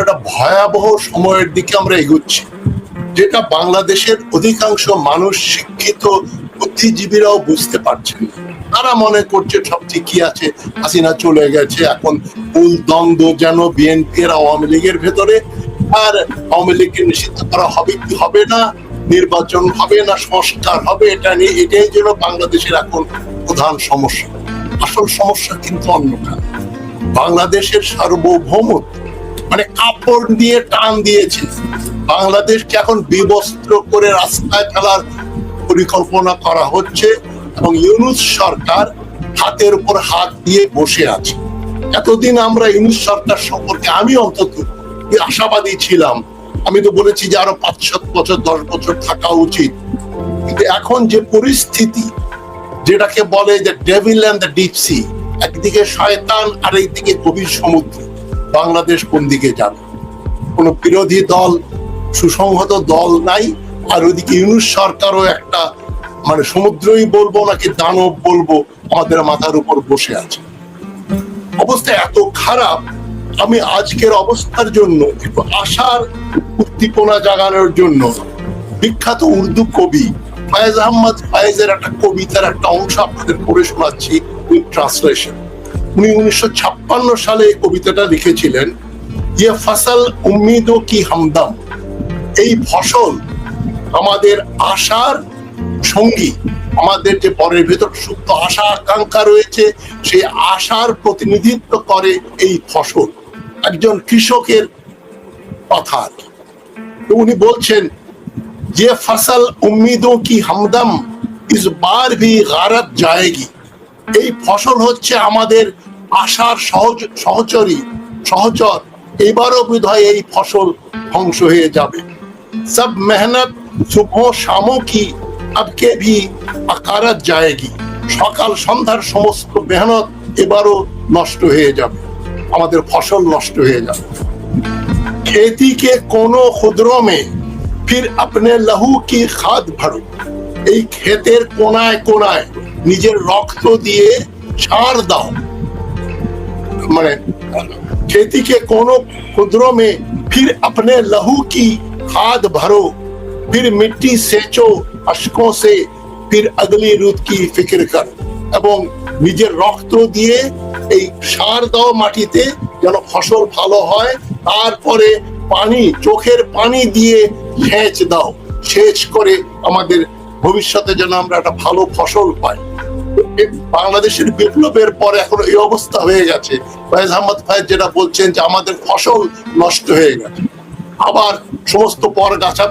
একটা ভয়াবহ সময়ের দিকে আমরা যেটা বাংলাদেশের অধিকাংশ মানুষ শিক্ষিত বুদ্ধিজীবীরাও বুঝতে পারছেন তারা মনে করছে সব ঠিকই আছে, হাসিনা চলে গেছে, এখন দ্বন্দ্ব যেন বিএনপি এর আওয়ামী লীগের ভেতরে, আর আওয়ামী লীগকে নিষিদ্ধ করা হবে কি হবে না, নির্বাচন হবে না, সংস্কার হবে, এটা নিয়ে এটাই যেন বাংলাদেশের এখন প্রধান সমস্যা। আসল সমস্যা কিন্তু অন্যটা। বাংলাদেশের সার্বভৌমত্ব মানে কাপড় দিয়ে টান দিয়েছে। বাংলাদেশকে এখন বিবস্ত্র করে রাস্তায় ফেলার পরিকল্পনা করা হচ্ছে এবং ইউনুস সরকার হাতের উপর হাত দিয়ে বসে আছে। এতদিন আমরা ইউনুস সরকার সম্পর্কে আমি অন্তত আশাবাদী ছিলাম। আমি তো বলেছি যে আরও পাঁচ সাত বছর, দশ বছর থাকা উচিত। কিন্তু এখন যে পরিস্থিতি, যেটাকে বলে যে devil and the deep sea একদিকে শয়তান আর একদিকে গভীর সমুদ্র। বাংলাদেশ কোন দিকে যাবে? কোনো বিরোধী দল, সুসংহত দল নাই, আর ওইদিকে ইউনুস সরকারও একটা মানে সমুদ্রই বলব নাকি দানব বলব, আমাদের মাথার উপর বসে আছে। অবস্থা এত খারাপ, আমি আজকের অবস্থার জন্য, একটু আশার উদ্দীপনা জাগানোর জন্য, বিখ্যাত উর্দু কবি ফায়েজ আহমদ ফায়েজের একটা কবিতার একটা অংশ আপনাদের পড়ে শোনাচ্ছি উইথ ট্রান্সলেশন উনি উনিশশো ছাপ্পান্ন সালে এই কবিতাটা লিখেছিলেন ইয়ে ফসল উম্মিদ কি হামদাম? এই ফসল আমাদের আশার সঙ্গী, আমাদের যে পরের ভেতর সুপ্ত আশা আকাঙ্ক্ষা রয়েছে, সেই আশার প্রতিনিধিত্ব করে এই ফসল। একজন কৃষকের কথা উনি বলছেন যে ফসল উম্মিদ কি হামদাম? ইস বার ভি গারত যায়গি এই ফসল হচ্ছে আমাদের আশার সহজ সহচরী সহচর এবারও বোধহয় এই ফসল ধ্বংস হয়ে যাবে সব মেহনত সুবহ শামও কি আবকে ভি আকারাত যায়গি সকাল সন্ধ্যার সমস্ত মেহনত এবারও নষ্ট হয়ে যাবে আমাদের ফসল নষ্ট হয়ে যাবে खेती के कोनो खुदरों में फिर अपने लहू की खाद भरो এই ক্ষেতের কোনায় কোনায় নিজের রক্ত দিয়ে সার দাও মানে खेती के कोनो खुदरों में फिर अपने लहू की खाद भरो फिर मिट्टी सेचो अशकों से फिर अगली रुत की फिक्र कर এবং নিজের রক্ত দিয়ে এই সার দাও মাটিতে যেন ফসল ভালো হয় তারপরে পানি চোখের পানি দিয়ে সেচ দাও সেচ করে আমাদের ভবিষ্যতে যেন আমরা একটা ভালো ফসল পাই। বাংলাদেশের বিপ্লবের পর এখন এই অবস্থা হয়ে গেছে। ফয়েজ আহমদ ফয়েজ যেটা বলছেন যে, আমাদের ফসল নষ্ট হয়ে গেছে। আবার সমস্ত পর গাছা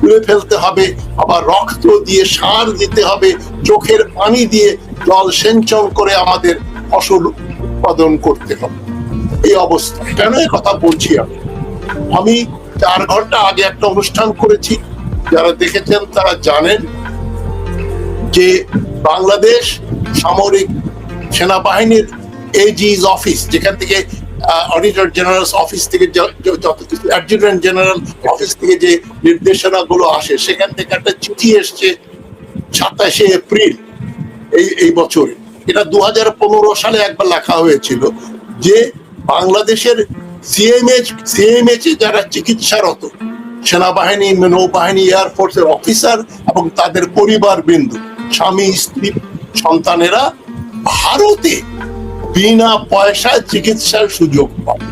তুলে ফেলতে হবে, আবার রক্ত দিয়ে সার দিতে হবে, চোখের পানি দিয়ে জল সেঞ্চন করে আমাদের ফসল উৎপাদন করতে হবে। এই অবস্থা। কেন এই কথা বলছি আমি? আমি চার ঘণ্টা আগে একটা অনুষ্ঠান করেছি। যারা দেখেছেন তারা জানেন যে বাংলাদেশ সামরিক সেনাবাহিনীর এজিজ অফিস যেখান থেকে অডিটর জেনারেল অফিস থেকে যত কিছু অ্যাডজুটেন্ট জেনারেল অফিস থেকে যে নির্দেশনা গুলো আসে, সেখান থেকে একটা চিঠি এসছে সাতাশে এপ্রিল এই এই বছরে। এটা দু হাজার পনেরো সালে একবার লেখা হয়েছিল যে বাংলাদেশের সিএমএইচ সিএমএইচ যারা চিকিৎসারত, সেনাবাহিনী, নৌবাহিনী এয়ারফোর্সের অফিসার এবং তাদের পরিবার বিন্দু স্বামী, স্ত্রী, সন্তানেরা ভারতে বিনা পয়সায় চিকিৎসার সুযোগ পাবে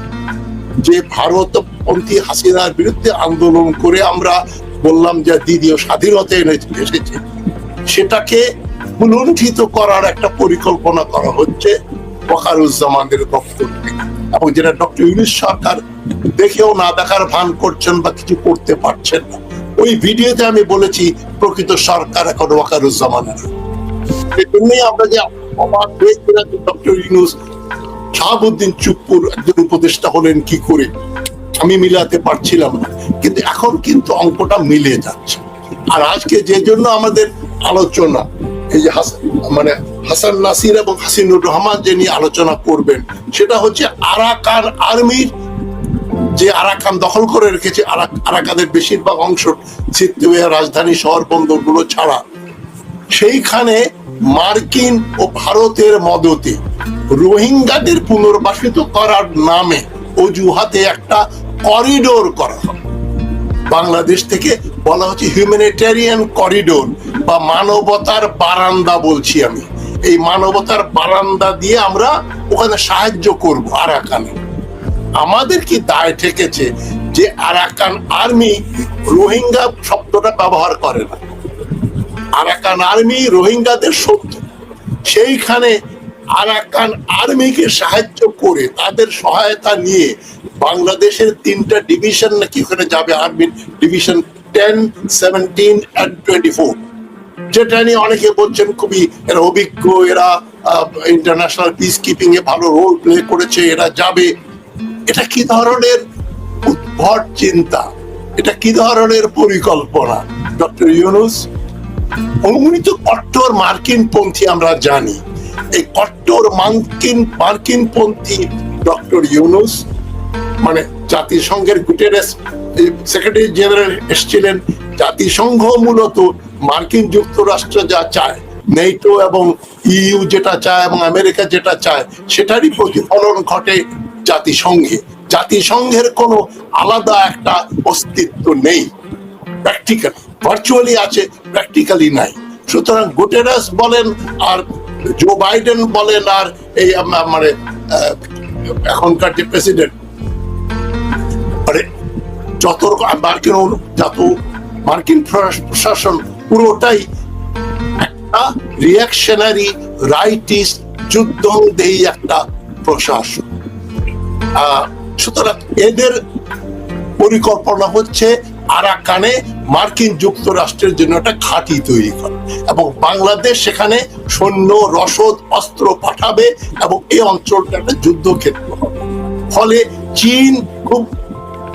যে ভারতপন্থী হাসিনার বিরুদ্ধে আন্দোলন করে আমরা বললাম যে দ্বিতীয় স্বাধীনতা এসেছে। সেটাকে পুনর্ঠিত করার একটা পরিকল্পনা করা হচ্ছে ওয়াকারুজ্জামানের দপ্তর থেকে। এবং যেটা ডক্টর ইউনুস সরকার দেখেও না দেখার ভান করছেন বা কিছু করতে পারছেন না। ওই ভিডিওতে আমি বলেছি, প্রকৃত সরকার এখন ওয়াকারুজ্জামানের। শাহাবুদ্দিন একজন উপদেষ্টা হলেন কি করে? আমি মিলাতে পারছিলাম না। কিন্তু এখন কিন্তু অঙ্কটা মিলে যাচ্ছে। আর আজকে যে জন্য আমাদের আলোচনা, এই যে মানে হাসান নাসির এবং হাসিনুর রহমান যে নিয়ে আলোচনা করবেন, সেটা হচ্ছে আরাকান আর্মির যে আরাকান দখল করে রেখেছে, আরা- আরাকানের বেশিরভাগ অংশ সিদ্ধুয়া রাজধানী শহর বন্দরগুলো ছাড়া। সেইখানে মার্কিন ও ভারতের মদতে রোহিঙ্গাদের পুনর্বাসিত করার নামে অজুহাতে একটা করিডোর করা হবে বাংলাদেশ থেকে বলা হচ্ছে হিউম্যানিটেরিয়ান করিডোর বা মানবতার বারান্দা বলছি আমি। এই মানবতার বারান্দা দিয়ে আমরা ওখানে সাহায্য করব আরাকানে। আমাদের কি দায় ঠেকেছে যে আরাকান আর্মি রোহিঙ্গা শব্দটা ব্যবহার করে না? আরাকান আর্মি রোহিঙ্গাদের শত্রু। সেইখানে আরাকান আর্মিকে সাহায্য করে তাদের সহায়তা নিয়ে বাংলাদেশের তিনটা ডিভিশন নাকি ওখানে যাবে, আর্মির division ten, seventeen and twenty four যেটা নিয়ে অনেকে বলছেন খুবই এরা অভিজ্ঞ, এরা ইন্টারন্যাশনাল পিস কিপিং এ ভালো রোল প্লে করেছে, এরা যাবে। এটা কি ধরনের উদ্ভট চিন্তা? এটা কি ধরনের পরিকল্পনা? ডক্টর ইউনুস উনি কট্টর মার্কিন পন্থী আমরা জানি। এই কট্টর মার্কিন মার্কিন পন্থী ডক্টর ইউনুস মানে জাতিসংঘের গুটেরেস সেক্রেটারি জেনারেল এসেছিলেন। জাতিসংঘ মূলত মার্কিন যুক্তরাষ্ট্র যা চায়, নেটো এবং ইইউ যেটা চায় এবং আমেরিকা যেটা চায়, সেটারই প্রতিফলন ঘটে জাতিসংঘে। জাতিসংঘের কোনো আলাদা একটা অস্তিত্ব নেই। প্র্যাকটিক্যাল ভার্চুয়ালি আছে প্র্যাকটিক্যালি নাই। সুতরাং গুটেরাস বলেন আর জো বাইডেন বলেন আর এই মানে এখনকার যে প্রেসিডেন্ট মানে যত মার্কিন যত মার্কিন প্রশাসন, পুরোটাই একটা রিয়াকশনারি রাইটিস্ট যুদ্ধ দেই একটা প্রশাসন। সুতরাং এদের পরিকল্পনা হচ্ছে আরাকানে মার্কিন যুক্তরাষ্ট্রের জন্য একটা ঘাঁটি তৈরি করা। এবং বাংলাদেশ সেখানে সৈন্য, রসদ, অস্ত্র পাঠাবে এবং এই অঞ্চলটা একটা যুদ্ধক্ষেত্র হবে। ফলে চীন খুব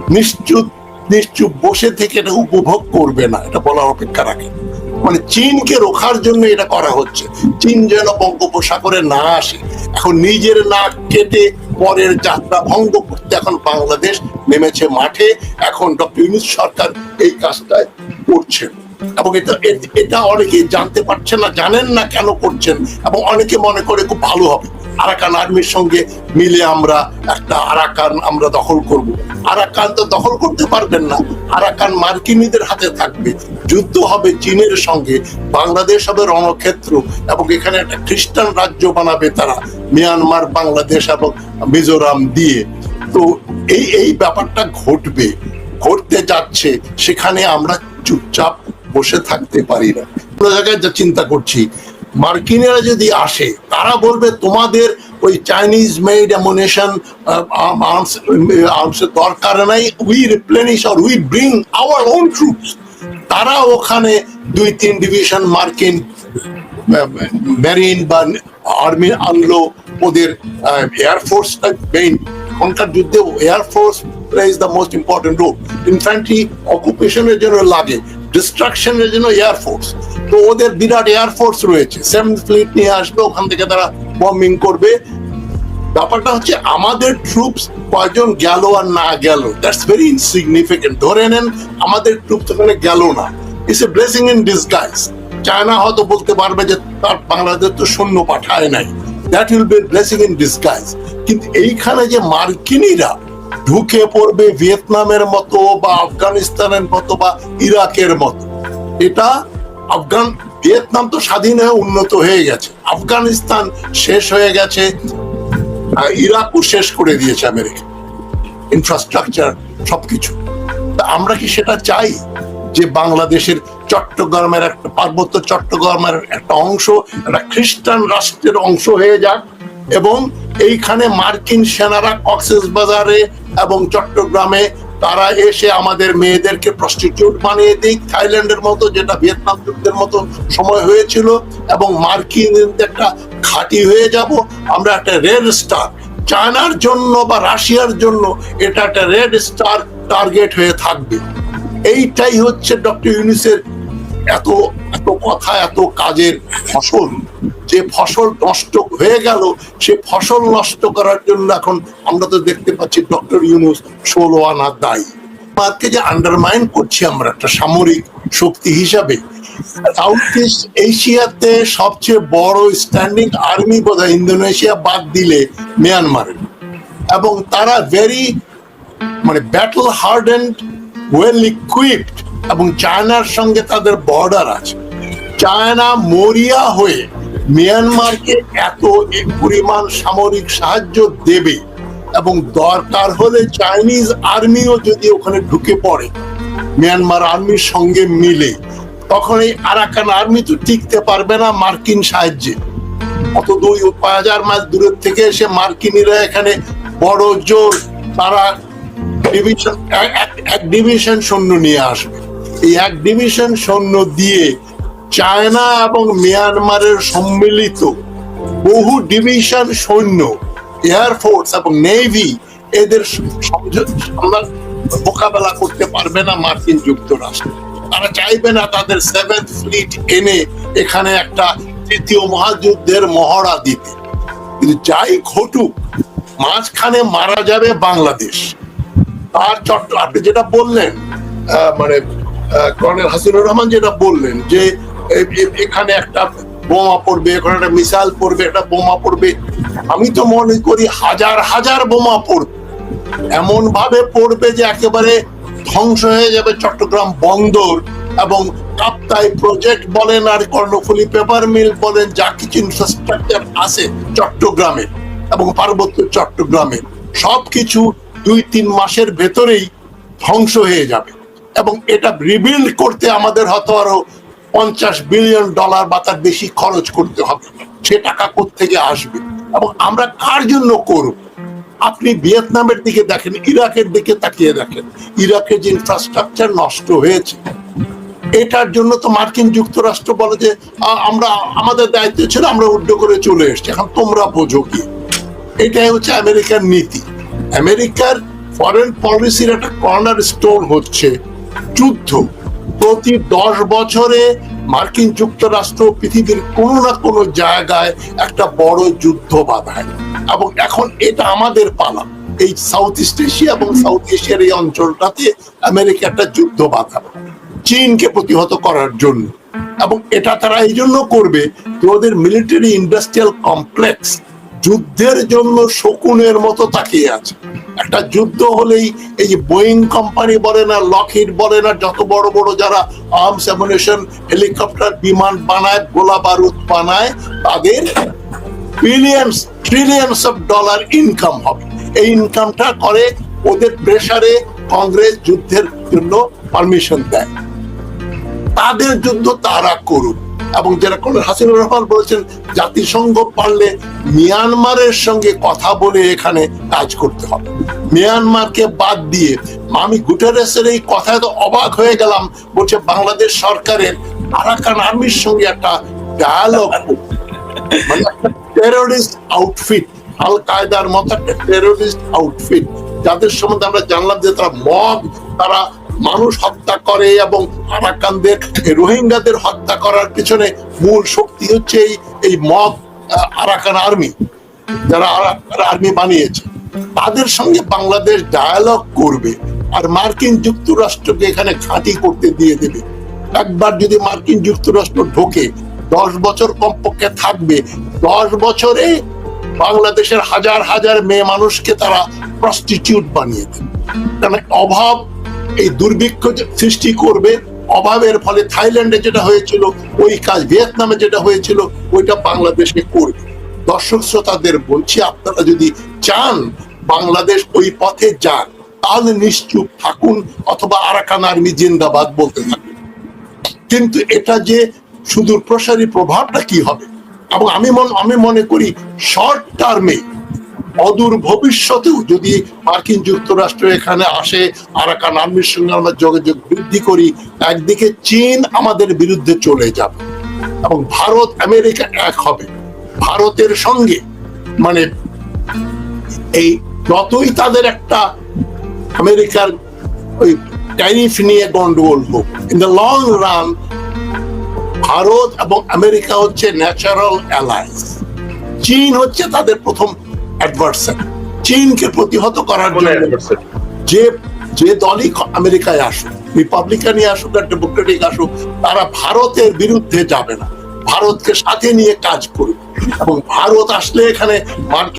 নিশ্চুপ নিশ্চুপ বসে থেকে এটা উপভোগ করবে না, এটা বলার অপেক্ষা রাখে। মানে চীনকে রোখার জন্য এটা করা হচ্ছে। চীন যেন বঙ্গোপসাগরে না আসে এখন নিজের নাক কেটে পরের যাত্রা ভঙ্গ করতে এখন বাংলাদেশ নেমেছে মাঠে। এখন ডক্টর ইউনুস সরকার এই কাজটায় করছেন। এবং এটা এটা অনেকে জানতে পারছেন না, জানেন না কেন করছেন। এবং অনেকে মনে করে খুব ভালো হবে। আরাকান আর্মির সঙ্গে মিলে আমরা একটা আরাকান আমরা দখল করব। আরাকান তো দখল করতে পারবেন না। আরাকান মার্কিনীদের হাতে থাকবে। যুদ্ধ হবে চীনের সঙ্গে। বাংলাদেশ হবে রণক্ষেত্র এবং এখানে একটা খ্রিস্টান রাজ্য বানাবে তারা, মিয়ানমার, বাংলাদেশ এবং মিজোরাম দিয়ে। তো এই এই ব্যাপারটা ঘটবে, ঘটতে যাচ্ছে, সেখানে আমরা চুপচাপ বসে থাকতে পারি না। কোনো জায়গায় যা চিন্তা করছি মার্কিনেরা যদি আসে, তারা বলবে তোমাদের ওই চাইনিজ মেড অ্যামুনেশন আর্মস দরকার নাই। We replenish R we bring our own troops তারা ওখানে দুই, তিন ডিভিশন মার্কিন মেরিন বা আর্মি আনলো ওদের এয়ারফোর্সটা মেইন এখনকার যুদ্ধে air force plays the most important role infantry অকুপেশনের জন্য লাগে। ডিস্ট্রাকশনের জন্য এয়ারফোর্স তো ওদের বিরাট এয়ারফোর্স রয়েছে। সেভেন ফ্লিট নিয়ে আসবে, ওখান থেকে তারা বম্বিং করবে। ব্যাপারটা হচ্ছে আমাদের ট্রুপস কয়জন গেল আর না গেল। দ্যাটস ভেরি ইনসিগনিফিকেন্ট ধরে নেন, আমাদের ট্রুপস ওখানে গেল না। It's a blessing in disguise China হয়তো বলতে পারবে যে, তার বাংলাদেশ তো সৈন্য পাঠায় নাই। That will be blessing in disguise কিন্তু এইখানে যে মার্কিনীরা ঢুকে পড়বে ভিয়েতনামের মতো বা আফগানিস্তানের মতো বা ইরাকের মতো। এটা আফগান ভিয়েতনাম তো স্বাধীন হয়ে উন্নত হয়ে গেছে। আফগানিস্তান শেষ হয়ে গেছে ইরাকও শেষ করে দিয়েছে আমেরিকা। ইনফ্রাস্ট্রাকচার সবকিছু। তা আমরা কি সেটা চাই যে বাংলাদেশের চট্টগ্রামের একটা পার্বত্য চট্টগ্রামের একটা অংশ, একটা খ্রিস্টান রাষ্ট্রের অংশ হয়ে যাক এবং এইখানে মার্কিন সেনারা কক্সেস বাজারে এবং চট্টগ্রামে, তারা এসে আমাদের মেয়েদেরকে প্রস্টিটিউট বানিয়ে দিক। থাইল্যান্ডের মতো, যেটা ভিয়েতনাম যুদ্ধের মতো সময় হয়েছিল, এবং মার্কিন একটা ঘাঁটি হয়ে যাব। আমরা একটা রেড স্টার। চায়নার জন্য বা রাশিয়ার জন্য এটা একটা রেড স্টার টার্গেট হয়ে থাকবে। এইটাই হচ্ছে ডক্টর ইউনিসের এত এত কথা, এত কাজের ফসল। যে ফসল নষ্ট হয়ে গেল, সে ফসল নষ্ট করার জন্য এখন আমরা তো দেখতে পাচ্ছি ডক্টর ইউনুস ষোলো আনা দায়ী। ভারতকে যে আন্ডারমাইন করছি আমরা, একটা সামরিক শক্তি হিসাবে। সাউথ ইস্ট এশিয়াতে সবচেয়ে বড় স্ট্যান্ডিং আর্মি বোধহয় ইন্দোনেশিয়া বাদ দিলে মিয়ানমারের। এবং তারা ভেরি মানে ব্যাটল হার্ডেন্ড ওয়েল ইকুইপড এবং চায়নার সঙ্গে তাদের বর্ডার আছে। চায়না মরিয়া হয়ে মিয়ানমারকে এত পরিমাণ সামরিক সাহায্য দেবে এবং দরকার হলে চাইনিজ আর্মিও যদি ওখানে ঢুকে পড়ে, মিয়ানমার আর্মির সঙ্গে মিলে, তখন এই আরাকান আর্মি তো টিকতে পারবে না মার্কিন সাহায্যে। অত দুই হাজার মাইল দূরের থেকে এসে মার্কিনিরা এখানে বড় জোর তারা ডিভিশন এক ডিভিশন সৈন্য নিয়ে আসবে। এই এক ডিভিশন সৈন্য দিয়ে চায়না এবং মিয়ানমারের সম্মিলিত বহু ডিভিশন সৈন্য এয়ারফোর্স এবং নেভি এদের মোকাবেলা করতে পারবে না মার্কিন যুক্তরাষ্ট্র। তারা চাইবে না তাদের সেভেন্থ ফ্লিট এনে এখানে একটা তৃতীয় মহাযুদ্ধের মহড়া দিতে। কিন্তু যাই ঘটুক, মাঝখানে মারা যাবে বাংলাদেশ। তার চট্ট আপনি যেটা বললেন মানে কর্নেল হাসিনুর রহমান যেটা বললেন যে এখানে একটা বোমা পড়বে, এখানে একটা মিসাইল পড়বে, একটা বোমা পড়বে। আমি তো মনে করি হাজার হাজার বোমা পড়বে। এমন ভাবে পড়বে যে একেবারে ধ্বংস হয়ে যাবে চট্টগ্রাম বন্দর এবং কাপ্তাই প্রজেক্ট বলেন আর কর্ণফুলী পেপার মিল বলেন, যা কিছু ইনফ্রাস্ট্রাকচার আছে চট্টগ্রামে এবং পার্বত্য চট্টগ্রামে। সবকিছু দুই, তিন মাসের ভেতরেই ধ্বংস হয়ে যাবে এবং এটা রিবিল্ড করতে আমাদের হয়তো আরও পঞ্চাশ বিলিয়ন ডলার বা তার বেশি খরচ করতে হবে। সে টাকা থেকে আসবে? এবং আমরা কার জন্য করব? আপনি ভিয়েতনামের দিকে দেখেন, ইরাকের দিকে তাকিয়ে দেখেন। ইরাকের যে ইনফ্রাস্ট্রাকচার নষ্ট হয়েছে, এটার জন্য তো মার্কিন যুক্তরাষ্ট্র বলে যে আমরা, আমাদের দায়িত্ব ছিল আমরা উড্ড করে চলে এসেছি। এখন তোমরা বোঝো কি? এটাই হচ্ছে আমেরিকার নীতি। আমেরিকার ফরেন পলিসির একটা কর্নার স্টোন হচ্ছে যুদ্ধ। প্রতি দশ বছরে মার্কিন যুক্তরাষ্ট্র পৃথিবীর কোনো না কোনো জায়গায় একটা বড় যুদ্ধ বাধায়। এবং এখন এটা আমাদের পালা। এই সাউথ ইস্ট এশিয়া এবং সাউথ এশিয়ার এই অঞ্চলটাতে আমেরিকা একটা যুদ্ধ বাঁধাবে চীনকে প্রতিহত করার জন্য। এবং এটা তারা এই জন্য করবে যে ওদের মিলিটারি ইন্ডাস্ট্রিয়াল কমপ্লেক্স যুদ্ধের জন্য শকুনের মতো তাকিয়ে আছে। একটা যুদ্ধ হলেই এই যে বোয়িং কোম্পানি বলে না লকহিড বলে না, যত বড় বড় যারা আর্মস অ্যামুনেশন হেলিকপ্টার বিমান বানায়, গোলা বারুদ বানায়, তাদের billions trillions of dollar income হবে। এই ইনকামটা করে, ওদের প্রেসারে কংগ্রেস যুদ্ধের জন্য পারমিশন দেয়। তাদের যুদ্ধ তারা করুক। এবং যেটা কোন হাসিনুর রহমান বলেছেন, জাতিসংঘ পারলে মিয়ানমারের সঙ্গে কথা বলে এখানে কাজ করতে হবে। মিয়ানমারকে বাদ দিয়ে আমি গুটারেসের এই কথায় তো অবাক হয়ে গেলাম, বলছে বাংলাদেশ সরকারের আরাকান আর্মির সঙ্গে একটা ডায়ালগ মানে টেরোরিস্ট আউটফিট আল কায়দার মতো একটা টেরোরিস্ট আউটফিট যাদের সম্বন্ধে আমরা জানলাম যে তারা মগ তারা মানুষ হত্যা করে এবং আরাকানদের, রোহিঙ্গাদের হত্যা করার পিছনে মূল শক্তি হচ্ছে এই এই মগ আরাকান আর্মি, যারা আর্মি বানিয়েছে। তাদের সঙ্গে বাংলাদেশ ডায়ালগ করবে আর মার্কিন যুক্তরাষ্ট্রকে এখানে ঘাঁটি করতে দিয়ে দেবে। একবার যদি মার্কিন যুক্তরাষ্ট্র ঢোকে, দশ বছর কমপক্ষে থাকবে। দশ বছরে বাংলাদেশের হাজার হাজার মেয়ে মানুষকে তারা প্রস্টিটিউট বানিয়ে দেবে। কারণ অভাব এই দুর্ভিক্ষ সৃষ্টি করবে, অভাবের ফলে থাইল্যান্ডে যেটা হয়েছিল, ওই কাজ ভিয়েতনামে যেটা হয়েছিল, ওইটা বাংলাদেশে করবে। দর্শক শ্রোতাদের বলছি, আপনারা যদি চান বাংলাদেশ ওই পথে যান, তাহলে নিশ্চুপ থাকুন অথবা আরাকান আর্মি জিন্দাবাদ বলতে থাকুন। কিন্তু এটা যে সুদূর প্রসারী প্রভাবটা কি হবে? এবং আমি আমি মনে করি শর্ট টার্মে অদূর ভবিষ্যতেও যদি মার্কিন যুক্তরাষ্ট্র এখানে আসে, আরাকান আর্মির সঙ্গে আমরা যোগাযোগ বৃদ্ধি করি, একদিকে চীন আমাদের বিরুদ্ধে চলে যাবে এবং ভারত আমেরিকা এক হবে। ভারতের সঙ্গে মানে এই যতই তাদের একটা আমেরিকার ওই ট্যারিফ নিয়ে গন্ডগোল হোক in the long run Bharat এবং আমেরিকা হচ্ছে ন্যাচারাল অ্যালায়েন্স চীন হচ্ছে তাদের প্রথম অ্যাডভার্সারি চীনকে প্রতিহত করার জন্য যে যে দলই আমেরিকায় আসুক রিপাবলিকানই আসুক আর ডেমোক্রেটিক আসুক তারা ভারতের বিরুদ্ধে যাবে না। ভারতকে সাথে নিয়ে কাজ করবে এবং ভারত আসলে এখানে মার্কিন